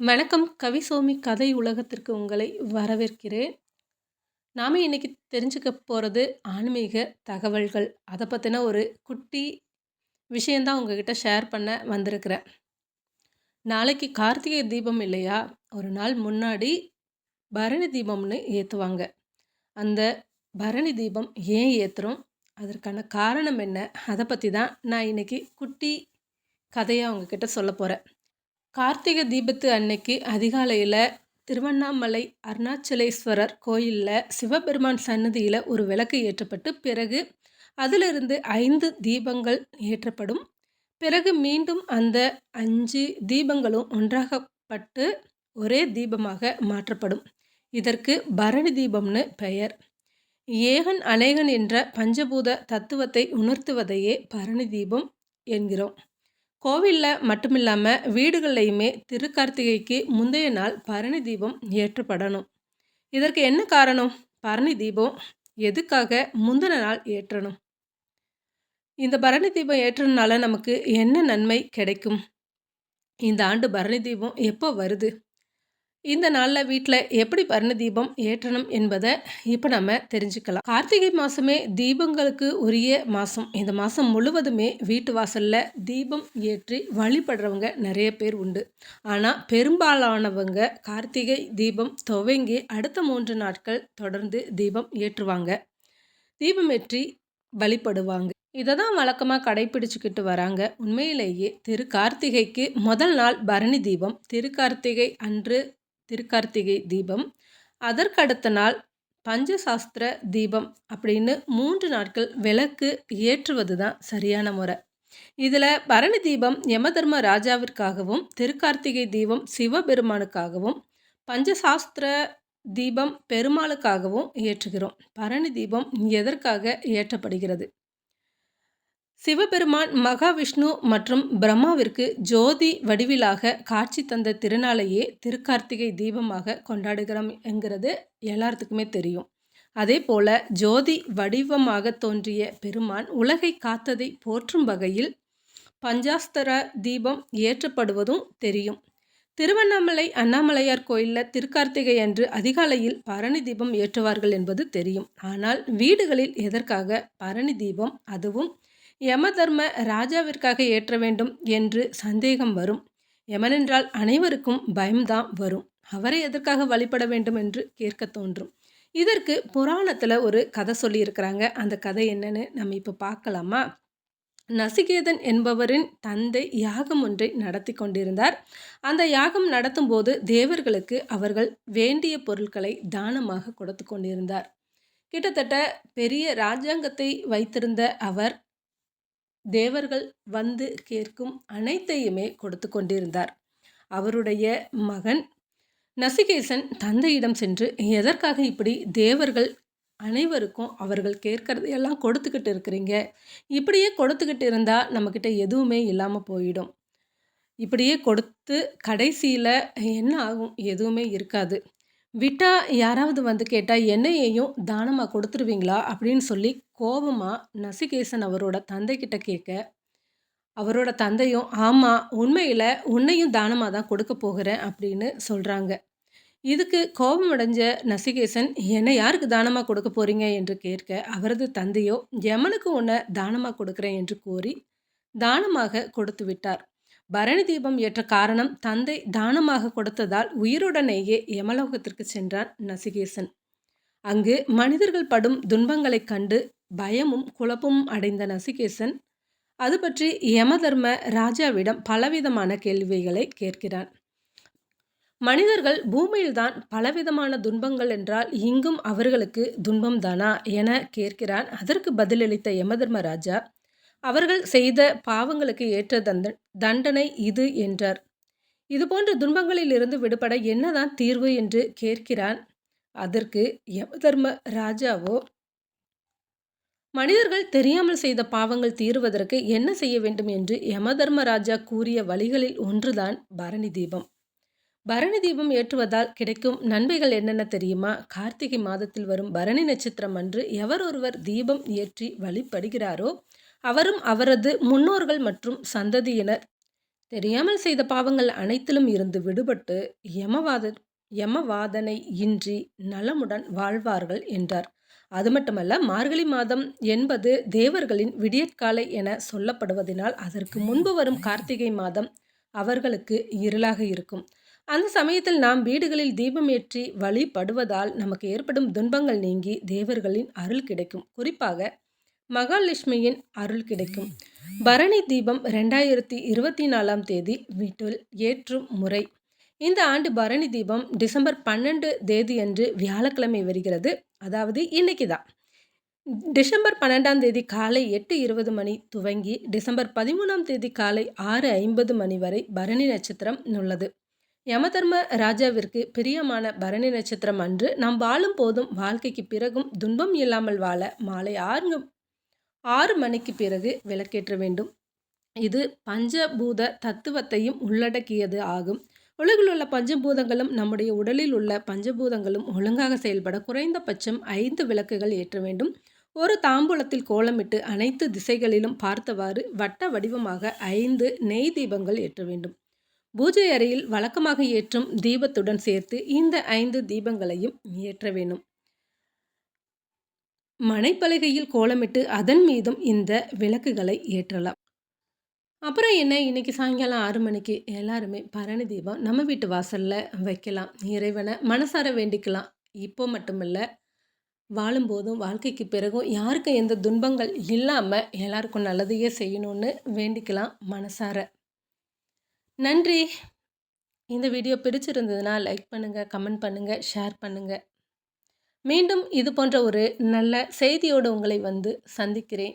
வணக்கம். கவிசோமி கதை உலகத்திற்கு உங்களை வரவேற்கிறேன். நாம் இன்றைக்கி தெரிஞ்சுக்க போகிறது ஆன்மீக தகவல்கள். அதை பற்றின ஒரு குட்டி விஷயந்தான் உங்ககிட்ட ஷேர் பண்ண வந்திருக்கிறேன். நாளைக்கு கார்த்திகை தீபம் இல்லையா? ஒரு நாள் முன்னாடி பரணி தீபம்னு ஏற்றுவாங்க அந்த பரணி தீபம் ஏன் ஏற்றுறோம் அதற்கான காரணம் என்ன? அதை பற்றி தான் நான் இன்னைக்கு குட்டி கதையாக உங்ககிட்ட சொல்ல போகிறேன் கார்த்திகை தீபத்து அன்னைக்கு அதிகாலையில் திருவண்ணாமலை அருணாச்சலேஸ்வரர் கோயிலில் சிவபெருமான் சன்னதியில் ஒரு விளக்கு ஏற்றப்பட்டு பிறகு அதிலிருந்து ஐந்து தீபங்கள் ஏற்றப்படும். பிறகு மீண்டும் அந்த அஞ்சு தீபங்களும் ஒன்றாகப்பட்டு ஒரே தீபமாக மாற்றப்படும். இதற்கு பரணி தீபம்னு பெயர். ஏகன் அநேகன் என்ற பஞ்சபூத தத்துவத்தை உணர்த்துவதையே பரணி தீபம் என்கிறோம். கோவிலில் மட்டுமில்லாமல் வீடுகள்லையுமே திருக்கார்த்திகைக்கு முந்தைய நாள் பரணி தீபம் ஏற்றப்படணும். இதற்கு என்ன காரணம்? பரணி தீபம் எதுக்காக முந்தின நாள் ஏற்றணும்? இந்த பரணி தீபம் ஏற்றனால நமக்கு என்ன நன்மை கிடைக்கும்? இந்த ஆண்டு பரணி தீபம் எப்போ வருது? இந்த நாளில் வீட்டில் எப்படி பர்ண தீபம் ஏற்றணும் என்பதை இப்போ நம்ம தெரிஞ்சுக்கலாம். கார்த்திகை மாதமே தீபங்களுக்கு உரிய மாதம் இந்த மாதம் முழுவதுமே வீட்டு வாசலில் தீபம் ஏற்றி வழிபடுறவங்க நிறைய பேர் உண்டு. ஆனால் பெரும்பாலானவங்க கார்த்திகை தீபம் துவங்கி அடுத்த மூன்று நாட்கள் தொடர்ந்து தீபம் ஏற்றுவாங்க. தீபம் ஏற்றி வழிபடுவாங்க. இதை தான் வழக்கமாக கடைபிடிச்சிக்கிட்டு வராங்க. உண்மையிலேயே திரு கார்த்திகைக்கு முதல் நாள் பரணி தீபம். திரு கார்த்திகை அன்று திருக்கார்த்திகை தீபம். அதற்கடுத்த நாள் பஞ்சசாஸ்திர தீபம் அப்படின்னு மூன்று நாட்கள் விளக்கு ஏற்றுவது தான் சரியான முறை. இதில் பரணி தீபம் யமதர்ம ராஜாவிற்காகவும் திருக்கார்த்திகை தீபம் சிவபெருமானுக்காகவும் பஞ்சசாஸ்திர தீபம் பெருமாளுக்காகவும் ஏற்றுகிறோம். பரணி தீபம் எதற்காக ஏற்றப்படுகிறது? சிவபெருமான் மகாவிஷ்ணு மற்றும் பிரம்மாவிற்கு ஜோதி வடிவிலாக காட்சி தந்த திருநாளையே திருக்கார்த்திகை தீபமாக கொண்டாடுகிறோம் என்கிறது எல்லாத்துக்குமே தெரியும். அதே போல ஜோதி வடிவமாக தோன்றிய பெருமான் உலகை காத்ததை போற்றும் வகையில் பஞ்சாஸ்தர தீபம் ஏற்றப்படுவதும் தெரியும். திருவண்ணாமலை அண்ணாமலையார் கோயிலில் திருக்கார்த்திகை அன்று அதிகாலையில் பரணி தீபம் ஏற்றுவார்கள் என்பது தெரியும். ஆனால் வீடுகளில் எதற்காக பரணி தீபம் அதுவும் யமதர்ம ராஜாவிற்காக ஏற்ற வேண்டும் என்று சந்தேகம் வரும். யமனென்றால் அனைவருக்கும் பயம்தான் வரும். அவரை எதற்காக வழிபட வேண்டும் என்று கேட்க தோன்றும். இதற்கு புராணத்தில் ஒரு கதை சொல்லியிருக்கிறாங்க. அந்த கதை என்னன்னு நம்ம இப்போ பார்க்கலாமா? நசிகேதன் என்பவரின் தந்தை யாகம் ஒன்றை நடத்தி கொண்டிருந்தார். அந்த யாகம் நடத்தும் போது தேவர்களுக்கு அவர்கள் வேண்டிய பொருட்களை தானமாக கொடுத்து கொண்டிருந்தார். கிட்டத்தட்ட பெரிய ராஜாங்கத்தை வைத்திருந்த அவர் தேவர்கள் வந்து கேட்கும் அனைத்தையுமே கொடுத்து கொண்டிருந்தார். அவருடைய மகன் நசிகேசன் தந்தையிடம் சென்று எதற்காக இப்படி தேவர்கள் அனைவருக்கும் அவர்கள் கேட்கறது எல்லாம் கொடுத்துக்கிட்டு இருக்கிறீங்க? இப்படியே கொடுத்துக்கிட்டு இருந்தால் நம்மக்கிட்ட எதுவுமே இல்லாமல் போயிடும். இப்படியே கொடுத்து கடைசியில் என்ன ஆகும்? எதுவுமே இருக்காது. விட்டால் யாராவது வந்து கேட்டால் என்னையையும் தானமாக கொடுத்துருவீங்களா? அப்படின்னு சொல்லி கோபமாக நசிகேசன் அவரோட தந்தைக்கிட்ட கேட்க அவரோட தந்தையும் ஆமாம் உண்மையில் உன்னையும் தானமாக தான் கொடுக்க போகிறேன் அப்படின்னு சொல்கிறாங்க இதுக்கு கோபம் அடைஞ்ச நசிகேசன் என்னை யாருக்கு தானமாக கொடுக்க போகிறீங்க என்று கேட்க அவரது தந்தையோ யமனுக்கு உன்னை தானமாக கொடுக்குறேன் என்று கூறி தானமாக கொடுத்து விட்டார். பரணி தீபம் ஏற்ற காரணம் தந்தை தானமாக கொடுத்ததால் உயிருடனேயே யமலோகத்திற்கு சென்றான் நசிகேசன். அங்கு மனிதர்கள் படும் துன்பங்களைக் கண்டு பயமும் குழப்பமும் அடைந்த நசிகேசன் அது பற்றி யமதர்ம ராஜாவிடம் பலவிதமான கேள்விகளை கேட்கிறான் மனிதர்கள் பூமியில்தான் பலவிதமான துன்பங்கள் என்றால் இங்கும் அவர்களுக்கு துன்பம்தானா என கேட்கிறான் அதற்கு பதிலளித்த யமதர்ம ராஜா அவர்கள் செய்த பாவங்களுக்கு ஏற்ற தந்த தண்டனை இது என்றார். இதுபோன்ற துன்பங்களிலிருந்து விடுபட என்னதான் தீர்வு என்று கேட்கிறான்? அதற்கு யமதர்ம ராஜாவோ மனிதர்கள் தெரியாமல் செய்த பாவங்கள் தீருவதற்கு என்ன செய்ய வேண்டும் என்று யமதர்ம ராஜா கூறிய வழிகளில் ஒன்றுதான் பரணி தீபம். பரணி தீபம் ஏற்றுவதால் கிடைக்கும் நன்மைகள் என்னென்ன தெரியுமா? கார்த்திகை மாதத்தில் வரும் பரணி நட்சத்திரம் அன்று எவர் ஒருவர் தீபம் ஏற்றி வழிபடுகிறாரோ அவரும் அவரது முன்னோர்கள் மற்றும் சந்ததியினர் தெரியாமல் செய்த பாவங்கள் அனைத்திலும் இருந்து விடுபட்டு யமவாத யமவாதனை இன்றி நலமுடன் வாழ்வார்கள் என்றார். அது மட்டுமல்ல, மார்கழி மாதம் என்பது தேவர்களின் விடியற்காலை என சொல்லப்படுவதினால், அதற்கு முன்பு வரும் கார்த்திகை மாதம் அவர்களுக்கு இருளாக இருக்கும். அந்த சமயத்தில் நாம் வீடுகளில் தீபம் ஏற்றி வழிபடுவதால் நமக்கு ஏற்படும் துன்பங்கள் நீங்கி தேவர்களின் அருள் கிடைக்கும். குறிப்பாக மகாலட்சுமியின் அருள் கிடைக்கும். பரணி தீபம் ரெண்டாயிரத்தி இருபத்தி நாலாம் தேதி வீட்டில் ஏற்றும் முறை. இந்த ஆண்டு பரணி தீபம் டிசம்பர் பன்னெண்டு தேதி அன்று வியாழக்கிழமை வருகிறது. அதாவது இன்னைக்கு தான். டிசம்பர் பன்னெண்டாம் தேதி காலை எட்டு இருபது மணி துவங்கி டிசம்பர் பதிமூணாம் தேதி காலை ஆறு ஐம்பது மணி வரை பரணி நட்சத்திரம் உள்ளது. யமதர்ம ராஜாவிற்கு பிரியமான பரணி நட்சத்திரம் அன்று நாம் வாழும் போதும் வாழ்க்கைக்கு பிறகும் துன்பம் இல்லாமல் வாழ மாலை ஆறு ஆறு மணிக்கு பிறகு விளக்கேற்ற வேண்டும். இது பஞ்சபூத தத்துவத்தையும் உள்ளடக்கியது ஆகும். உலகில் உள்ள பஞ்சபூதங்களும் நம்முடைய உடலில் உள்ள பஞ்சபூதங்களும் ஒழுங்காக செயல்பட குறைந்தபட்சம் ஐந்து விளக்குகள் ஏற்ற வேண்டும். ஒரு தாம்பூலத்தில் கோலமிட்டு அனைத்து திசைகளிலும் பார்த்தவாறு வட்ட வடிவமாக ஐந்து நெய் தீபங்கள் ஏற்ற வேண்டும். பூஜை அறையில் வழக்கமாக ஏற்றும் தீபத்துடன் சேர்த்து இந்த ஐந்து தீபங்களையும் ஏற்ற வேணும் மனைப்பலகையில் கோலமிட்டு அதன் மீதும் இந்த விளக்குகளை ஏற்றலாம். அப்புறம் என்ன? இன்னைக்கு சாயங்காலம் ஆறு மணிக்கு எல்லாருமே பரணி தீபம் நம்ம வீட்டு வாசலில் வைக்கலாம். இறைவனை மனசார வேண்டிக்கலாம். இப்போ மட்டுமில்ல வாழும்போதும் வாழ்க்கைக்கு பிறகும் யாருக்கும் எந்த துன்பங்கள் இல்லாமல் எல்லாருக்கும் நல்லதையே செய்யணும்னு வேண்டிக்கலாம் மனசார. நன்றி. இந்த வீடியோ பிடிச்சிருந்ததுன்னா லைக் பண்ணுங்கள் கமெண்ட் பண்ணுங்கள் ஷேர் பண்ணுங்கள் மீண்டும் இது போன்ற ஒரு நல்ல செய்தியோடு உங்களை வந்து சந்திக்கிறேன்.